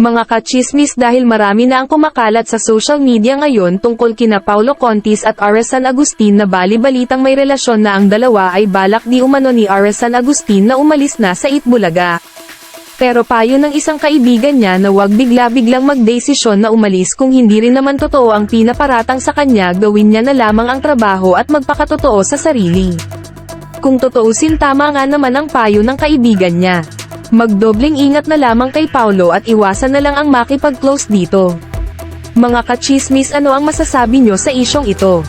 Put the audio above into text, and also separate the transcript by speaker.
Speaker 1: Mga kachismis dahil marami na ang kumakalat sa social media ngayon tungkol kina Paulo Contis at Arasan Agustin na bali-balitang may relasyon na ang dalawa ay balak di umano ni Arasan Agustin na umalis na sa Itbulaga. Pero payo ng isang kaibigan niya na huwag bigla-biglang magdesisyon na umalis kung hindi rin naman totoo ang pinaparatang sa kanya gawin niya na lamang ang trabaho at magpakatotoo sa sarili. Kung totoosin tama nga naman ang payo ng kaibigan niya. Magdobling ingat na lamang kay Paulo at iwasan na lang ang makipag-close dito. Mga kachismis ano ang masasabi nyo sa isyong ito?